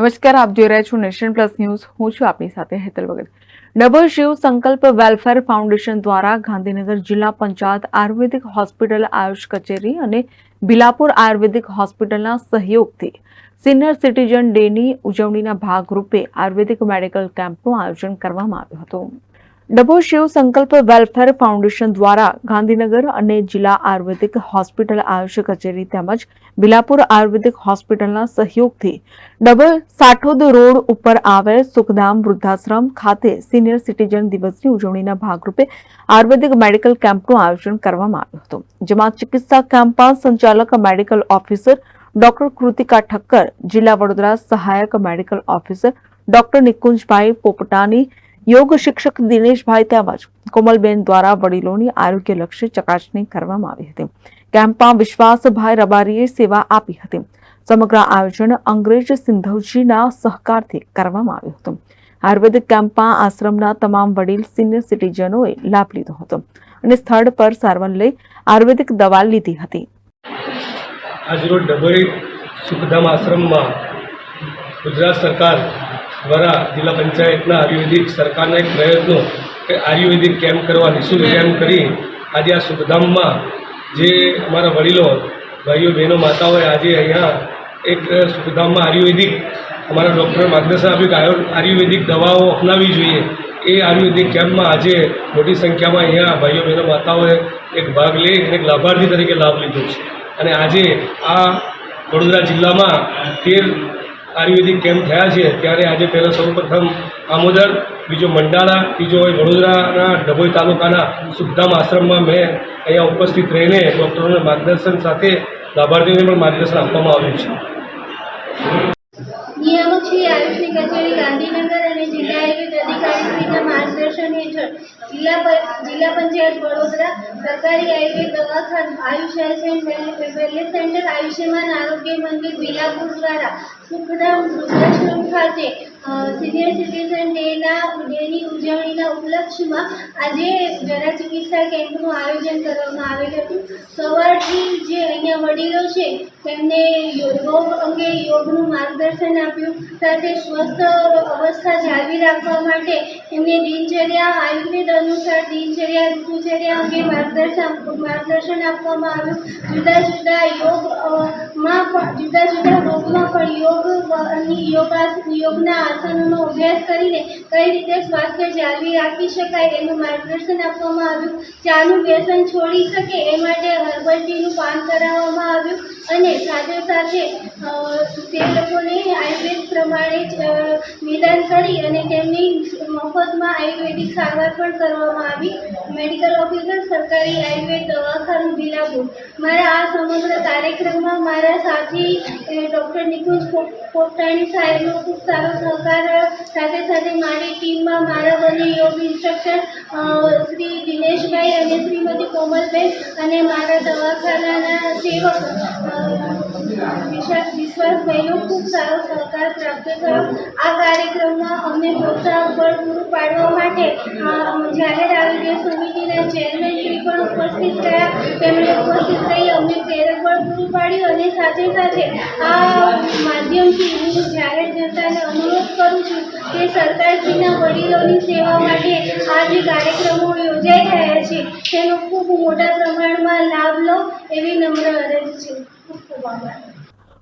નમસ્કાર, આપ જોઈ રહ્યા છો નેશન પ્લસ ન્યૂઝ. હું છું આપની સાથે હેતલ વગર. ડબલ શિવ સંકલ્પ વેલફેર ફાઉન્ડેશન દ્વારા ગાંધીનગર જિલ્લા પંચાયત આયુર્વેદિક હોસ્પિટલ આયુષ કચેરી અને બિલાપુર આયુર્વેદિક હોસ્પિટલના સહયોગથી સિનિયર સિટીઝન ડેની ઉજવણીના ભાગરૂપે આયુર્વેદિક મેડિકલ કેમ્પનું આયોજન કરવામાં આવ્યું હતું. ડબો શિવ સંકલ્પ વેલફેર ફાઉન્ડેશન દ્વારા ગાંધીનગર અને જિલ્લા આયુર્વેદિક હોસ્પિટલ આયુષ કચેરી તેમજ બિલાપુર આયુર્વેદિક હોસ્પિટલના સહયોગથી ડબલ સાઠોદ રોડ ઉપર આવેલ સુખધામ વૃદ્ધાશ્રમ ખાતે સિનિયર સિટીઝન દિવસની ઉજવણીના ભાગરૂપે આયુર્વેદિક મેડિકલ કેમ્પનું આયોજન કરવામાં આવ્યું હતું, જેમાં ચિકિત્સા કેમ્પમાં સંચાલક medical officer doctor Kritika Thakkar, જિલ્લા વડોદરા સહાયક મેડિકલ ઓફિસર ડોક્ટર નિકુંજભાઈ પોપટાની યોગ શિક્ષક દિનેશભાઈ તેમજ કોમલબેન દ્વારા વડીલોની આરોગ્યલક્ષી ચકાસણી કરવામાં આવી હતી. કેમ્પમાં વિશ્વાસભાઈ રબારીએ સેવા આપી હતી. સમગ્ર આયોજન અંગ્રેજ સિંધવજીના સહકારથી કરવામાં આવ્યું હતું. આયુર્વેદિક કેમ્પમાં આશ્રમના તમામ વડીલ સિનિયર સિટીઝનોએ લાભ લીધો હતો અને સ્થળ પર સારવાર લઈ આયુર્વેદિક દવા લીધી હતી. આજરોજ ડભોઈ સુખધામ આશ્રમમાં ગુજરાત સરકાર દ્વારા જિલ્લા પંચાયતના આયુર્વેદિક સરકારના એક પ્રયત્નો કે આયુર્વેદિક કેમ્પ કરવા, નિઃશુલ્ક કેમ્પ કરી આજે આ સુખધામમાં જે અમારા વડીલો, ભાઈઓ, બહેનો, માતાઓએ આજે અહીંયા એક સુખધામમાં આયુર્વેદિક અમારા ડૉક્ટરે માર્ગદર્શન આપ્યું કે આયુર્વેદિક દવાઓ અપનાવવી જોઈએ. એ આયુર્વેદિક કેમ્પમાં આજે મોટી સંખ્યામાં અહીંયા ભાઈઓ, બહેનો, માતાઓએ એક ભાગ લઈ અને એક લાભાર્થી તરીકે લાભ લીધો છે. અને આજે આ વડોદરા જિલ્લામાં તેર આયુર્વેદિક કેમ્પ થયા છે, ત્યારે આજે પહેલાં સૌપ્રથમ આમોદર, બીજો મંડાળા ત્રીજો હોય વડોદરાના ડભોઈ તાલુકાના સુખધામ આશ્રમમાં મેં અહીંયા ઉપસ્થિત રહીને ડૉક્ટરોના માર્ગદર્શન સાથે લાભાર્થીઓને પણ માર્ગદર્શન આપવામાં આવ્યું છે. નિયામક શ્રી આયુષની કચેરી ગાંધીનગર અને જિલ્લા આયુર્વેદ માર્ગદર્શન હેઠળ જિલ્લા જિલ્લા પંચાયત વડોદરા સરકારી આયુર્વેદ દવાખાનું આયુષ વેલનેસ સેન્ટર આયુષ્યમાન આરોગ્ય મંદિર બિલાપુર દ્વારા સુખધામ ખાતે સિનિયર સિટીઝન ડેના, ડેની ઉજવણીના ઉપલક્ષમાં આજે જરા ચિકિત્સા કેમ્પનું આયોજન કરવામાં આવેલ હતું. સવારથી જે અહીંયા વડીલો છે, તેમને યોગ અંગે યોગનું માર્ગદર્શન આપ્યું. સાથે સ્વસ્થ અવસ્થા જાળવી રાખવા માટે એમને દિનચર્યા, આયુર્વેદ અનુસાર દિનચર્યા, ઋતુચર્યા અંગે માર્ગદર્શન માર્ગદર્શન આપવામાં આવ્યું. જુદા જુદા યોગમાં જુદા જુદા રોગમાં પણ યોગ યોગાસ યોગના આસનોનો અભ્યાસ કરીને કઈ રીતે સ્વાસ્થ્ય જાળવી રાખી શકાય એનું માર્ગદર્શન આપવામાં આવ્યું. ચાનું વ્યસન છોડી શકે એ માટે હર્બલ ટીનું પાન કરાવવામાં આવ્યું અને સાથે સાથે તે લોકોને આયુર્વેદ પ્રમાણે જ નિદાન કરી અને તેમની મફતમાં આયુર્વેદિક સારવાર પણ કરવામાં આવી. મેડિકલ ઓફિસર સરકારી આયુર્વેદ દવાખાનું બિલાપુર મારા આ સમગ્ર કાર્યક્રમમાં મારા સાથી ડૉક્ટર નિકુંજ પોપ- પોપટાણી સાહેબનો ખૂબ સારો સહકાર, સાથે સાથે મારી ટીમમાં મારા બંને યોગ ઇન્સ્ટ્રક્ટર શ્રી દિનેશભાઈ અને શ્રીમતી કોમલબેન અને મારા દવાખાનાના સેવક વિશા- ખૂબ સારો સહકાર પ્રાપ્ત થયો. આ કાર્યક્રમમાં અમને પ્રોત્સાહન બળ પૂરું પાડવા માટે જાહેર આરોગ્ય સમિતિના ચેરમેન શ્રી પણ ઉપસ્થિત થયા. તેમણે ઉપસ્થિત રહી અમને પ્રેરક બળ પૂરું પાડ્યું અને સાથે સાથે આ માધ્યમથી હું જાહેર જનતાને અનુરોધ કરું છું કે સરકારશ્રીના વડીલોની સેવા માટે આ જે કાર્યક્રમો યોજાઈ રહ્યા છે, તેનો ખૂબ મોટા પ્રમાણમાં લાભ લો એવી નમ્ર અરજ છે. ખૂબ ખૂબ આભાર.